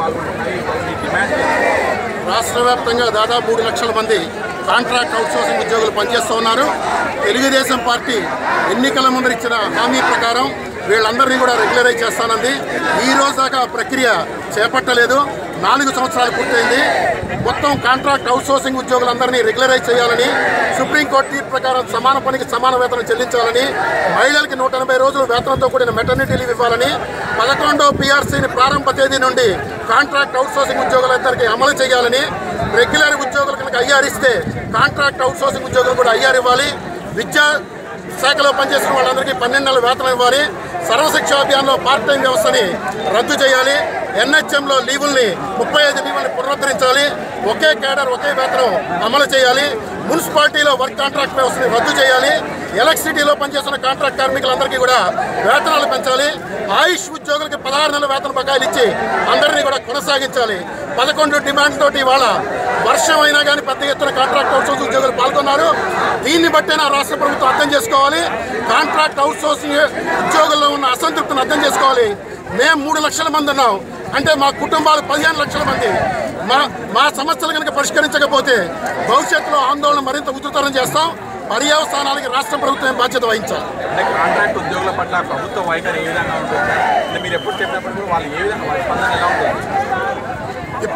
పాల్గొంటున్నాయి. ఈ డిమాండ్ రాష్ట్ర వ్యాప్తంగా దాదాపు మూడు లక్షల మంది కాంట్రాక్ట్ అవుట్సోర్సింగ్ ఉద్యోగులు పనిచేస్తూ ఉన్నారు. తెలుగుదేశం పార్టీ ఎన్నికల ముందు ఇచ్చిన హామీ ప్రకారం వీళ్ళందరినీ కూడా రెగ్యులరైజ్ చేస్తానంది. ఈ రోజు దాకా ప్రక్రియ చేపట్టలేదు. నాలుగు సంవత్సరాలు పూర్తయింది. మొత్తం కాంట్రాక్ట్ అవుట్సోర్సింగ్ ఉద్యోగులందరినీ రెగ్యులరైజ్ చేయాలని సుప్రీంకోర్టు తీర్పు ప్రకారం సమాన పనికి సమాన వేతనం చెల్లించాలని మహిళలకి నూట ఎనభై రోజులు వేతనంతో కూడిన మెటర్నిటీ లీవ్ ఇవ్వాలని పదకొండో పీఆర్సీని ప్రారంభ తేదీ నుండి కాంట్రాక్ట్ అవుట్సోర్సింగ్ ఉద్యోగులందరికీ అమలు చేయాలని రెగ్యులర్ ఉద్యోగులు కనుక ఐఆర్ ఇస్తే కాంట్రాక్ట్ అవుట్సోర్సింగ్ ఉద్యోగులు కూడా ఐఆర్ ఇవ్వాలి. విద్యా శాఖలో పనిచేసిన వాళ్ళందరికీ పన్నెండు నెలల వేతనం ఇవ్వాలి. సర్వశిక్ష అభియాన్లో పార్ట్ టైం వ్యవస్థని రద్దు చేయాలి. ఎన్హెచ్ఎంలో లీవుల్ని ముప్పై ఐదు లీవుల్ని పునరుద్ధరించాలి. ఒకే కేడర్ ఒకే వేతనం అమలు చేయాలి. మున్సిపాలిటీలో వర్క్ కాంట్రాక్ట్ వ్యవస్థని రద్దు చేయాలి. ఎలక్ట్రిసిటీలో పనిచేస్తున్న కాంట్రాక్ట్ కార్మికులందరికీ కూడా వేతనాలు పెంచాలి. ఆయుష్ ఉద్యోగులకి పదహారు నెలల వేతన బకాయిలు ఇచ్చి అందరినీ కూడా కొనసాగించాలి. పదకొండు డిమాండ్ తోటి ఇవాళ వర్షం అయినా కానీ పెద్ద ఎత్తున కాంట్రాక్ట్ ఉద్యోగులు పాల్గొన్నారు. దీన్ని బట్టే నా రాష్ట్ర ప్రభుత్వం అర్థం చేసుకోవాలి. కాంట్రాక్ట్ అవుట్సోర్సింగ్ ఉద్యోగుల్లో ఉన్న అసంతృప్తిని అర్థం చేసుకోవాలి. మేము మూడు లక్షల మంది ఉన్నాం. అంటే మా కుటుంబాలు పదిహేను లక్షల మంది. మా మా సమస్యలు కనుక పరిష్కరించకపోతే భవిష్యత్తులో ఆందోళన మరింత ఉధృతరం చేస్తాం. పర్యవసానాలకి రాష్ట్ర ప్రభుత్వం బాధ్యత వహించాలి. అంటే కాంట్రాక్ట్ ఉద్యోగుల పట్ల ప్రభుత్వ వైఖరి ఏ విధంగా ఉంటుంది? మీరు ఎప్పుడు చెప్పినప్పుడు వాళ్ళు ఏ విధంగా స్పందన ఎలా ఉంటుంది?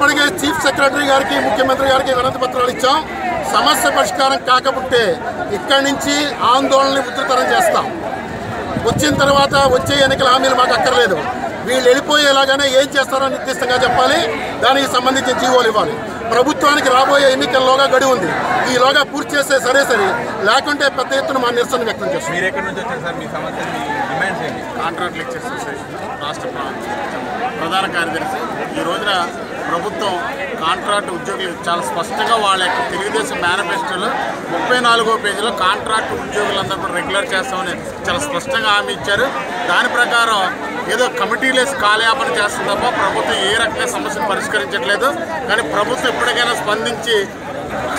ఇప్పటికే చీఫ్ సెక్రటరీ గారికి ముఖ్యమంత్రి గారికి వినతి పత్రాలు ఇచ్చాం. సమస్య పరిష్కారం కాకపోతే ఇక్కడి నుంచి ఆందోళనని ఉధృతరం చేస్తాం. వచ్చిన తర్వాత వచ్చే ఎన్నికల హామీలు మాకు అక్కర్లేదు. వీళ్ళు వెళ్ళిపోయేలాగానే ఏం చేస్తారో నిర్దిష్టంగా చెప్పాలి. దానికి సంబంధించిన జీవోలు ఇవ్వాలి. ప్రభుత్వానికి రాబోయే ఎన్నికల్లోగా గడి ఉంది. ఈలోగా పూర్తి చేస్తే సరే సరే. లేకుంటే పెద్ద ఎత్తున మా నిరసన వ్యక్తం చేస్తాం. మీరు ఎక్కడి నుంచి వచ్చారు సార్? మీ సమస్య మీ డిమాండ్స్ ఏంటి? కాంట్రాక్ట్ లెక్చర్స్ అసోసియేషన్ రాష్ట్ర ప్ర- ప్రధాన కార్యదర్శి. ఈ రోజున ప్రభుత్వం కాంట్రాక్ట్ ఉద్యోగులు చాలా స్పష్టంగా వాళ్ళ యొక్క తెలుగుదేశం మేనిఫెస్టోలో ముప్పై నాలుగో పేజీలో కాంట్రాక్ట్ ఉద్యోగులందరూ కూడా రెగ్యులర్ చేస్తామని చాలా స్పష్టంగా హామీ ఇచ్చారు. దాని ప్రకారం ఏదో కమిటీలేసి కాలయాపన చేస్తుంది తప్ప ప్రభుత్వం ఏ రకంగా సమస్యను పరిష్కరించట్లేదు. కానీ ప్రభుత్వం ఎప్పటికైనా స్పందించి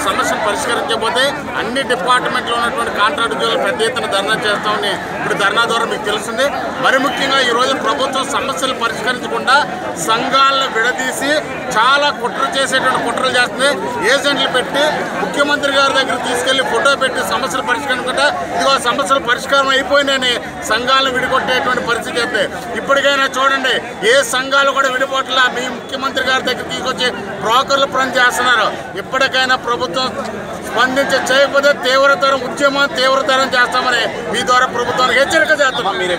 సమస్యను పరిష్కరించకపోతే అన్ని డిపార్ట్మెంట్లో ఉన్నటువంటి కాంట్రాక్ట్ ఉద్యోగులు పెద్ద ఎత్తున ధర్నా చేస్తామని ఇప్పుడు ధర్నా ద్వారా మీకు తెలిసింది మరి ముఖ్యంగా ఈ ప్రభుత్వం సమస్యలు పరిష్కరించకుండా సంఘాలను విడదీసి చాలా కుట్ర చేసేటువంటి కుట్రలు చేస్తుంది. ఏజెంట్లు పెట్టి ముఖ్యమంత్రి గారి దగ్గర తీసుకెళ్ళి ఫోటో పెట్టి సమస్యలు పరిష్కరించకుండా ఇదిగో సమస్యలు పరిష్కారం అయిపోయినాయని సంఘాలను విడిగొట్టేటువంటి పరిస్థితి అయితే ఇప్పటికైనా చూడండి ఏ సంఘాలు కూడా విడిపోట్లా మీ ముఖ్యమంత్రి గారి దగ్గర తీసుకొచ్చి బ్రోకర్లు పని చేస్తున్నారు. ఇప్పటికైనా ప్రభుత్వం స్పందించి చేయకపోతే తీవ్రతరం ఉద్యమం తీవ్రతరం చేస్తామని మీ ద్వారా ప్రభుత్వానికి హెచ్చరిక చేస్తున్నాం. మీరు